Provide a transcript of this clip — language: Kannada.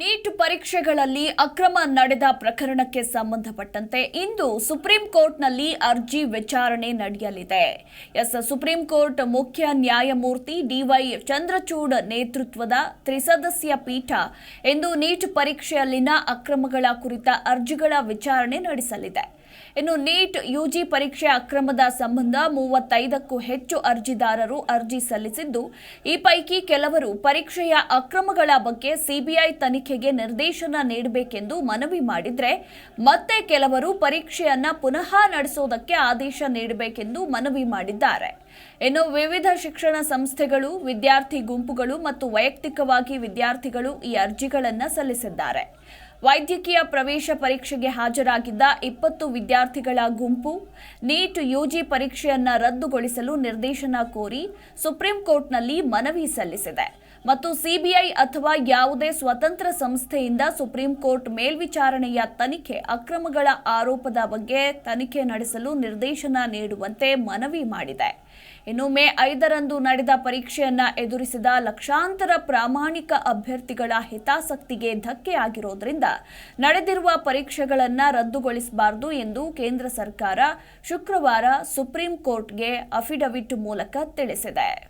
ನೀಟ್ ಪರೀಕ್ಷೆಗಳಲ್ಲಿ ಅಕ್ರಮ ನಡೆದ ಪ್ರಕರಣಕ್ಕೆ ಸಂಬಂಧಪಟ್ಟಂತೆ ಇಂದು ಸುಪ್ರೀಂ ಕೋರ್ಟ್ನಲ್ಲಿ ಅರ್ಜಿ ವಿಚಾರಣೆ ನಡೆಯಲಿದೆ. ಎಸ್, ಸುಪ್ರೀಂ ಕೋರ್ಟ್ ಮುಖ್ಯ ನ್ಯಾಯಮೂರ್ತಿ ಡಿವೈ ಚಂದ್ರಚೂಡ್ ನೇತೃತ್ವದ ತ್ರಿಸದಸ್ಯ ಪೀಠ ಇಂದು ನೀಟ್ ಪರೀಕ್ಷೆಯಲ್ಲಿನ ಅಕ್ರಮಗಳ ಕುರಿತ ಅರ್ಜಿಗಳ ವಿಚಾರಣೆ ನಡೆಸಲಿದೆ. ಇನ್ನು ನೀಟ್ ಯುಜಿ ಪರೀಕ್ಷೆ ಅಕ್ರಮದ ಸಂಬಂಧ ಮೂವತ್ತೈದಕ್ಕೂ ಹೆಚ್ಚು ಅರ್ಜಿದಾರರು ಅರ್ಜಿ ಸಲ್ಲಿಸಿದ್ದು, ಈ ಪೈಕಿ ಕೆಲವರು ಪರೀಕ್ಷೆಯ ಅಕ್ರಮಗಳ ಬಗ್ಗೆ ಸಿಬಿಐ ತನಿಖೆಗೆ ನಿರ್ದೇಶನ ನೀಡಬೇಕೆಂದು ಮನವಿ ಮಾಡಿದರೆ, ಮತ್ತೆ ಕೆಲವರು ಪರೀಕ್ಷೆಯನ್ನ ಪುನಃ ನಡೆಸೋದಕ್ಕೆ ಆದೇಶ ನೀಡಬೇಕೆಂದು ಮನವಿ ಮಾಡಿದ್ದಾರೆ. ಇನ್ನು ವಿವಿಧ ಶಿಕ್ಷಣ ಸಂಸ್ಥೆಗಳು, ವಿದ್ಯಾರ್ಥಿ ಗುಂಪುಗಳು ಮತ್ತು ವೈಯಕ್ತಿಕವಾಗಿ ವಿದ್ಯಾರ್ಥಿಗಳು ಈ ಅರ್ಜಿಗಳನ್ನು ಸಲ್ಲಿಸಿದ್ದಾರೆ. ವೈದ್ಯಕೀಯ ಪ್ರವೇಶ ಪರೀಕ್ಷೆಗೆ ಹಾಜರಾಗಿದ್ದ ಇಪ್ಪತ್ತು ವಿದ್ಯಾರ್ಥಿಗಳ ಗುಂಪು ನೀಟ್ ಯುಜಿ ಪರೀಕ್ಷೆಯನ್ನು ರದ್ದುಗೊಳಿಸಲು ನಿರ್ದೇಶನ ಕೋರಿ ಸುಪ್ರೀಂ ಕೋರ್ಟ್ನಲ್ಲಿ ಮನವಿ ಸಲ್ಲಿಸಿದೆ. ಮತ್ತು ಸಿಬಿಐ ಅಥವಾ ಯಾವುದೇ ಸ್ವತಂತ್ರ ಸಂಸ್ಥೆಯಿಂದ ಸುಪ್ರೀಂ ಕೋರ್ಟ್ ಮೇಲ್ವಿಚಾರಣೆಯ ತನಿಖೆ, ಅಕ್ರಮಗಳ ಆರೋಪದ ಬಗ್ಗೆ ತನಿಖೆ ನಡೆಸಲು ನಿರ್ದೇಶನ ನೀಡುವಂತೆ ಮನವಿ ಮಾಡಿದೆ. ಇನ್ನು ಮೇ ಐದರಂದು ನಡೆದ ಪರೀಕ್ಷೆಯನ್ನ ಎದುರಿಸಿದ ಲಕ್ಷಾಂತರ ಪ್ರಾಮಾಣಿಕ ಅಭ್ಯರ್ಥಿಗಳ ಹಿತಾಸಕ್ತಿಗೆ ಧಕ್ಕೆಯಾಗಿರೋದ್ರಿಂದ ನಡೆದಿರುವ ಪರೀಕ್ಷೆಗಳನ್ನು ರದ್ದುಗೊಳಿಸಬಾರದು ಎಂದು ಕೇಂದ್ರ ಸರ್ಕಾರ ಶುಕ್ರವಾರ ಸುಪ್ರೀಂ ಕೋರ್ಟ್ಗೆ ಅಫಿಡವಿಟ್ ಮೂಲಕ ತಿಳಿಸಿದೆ.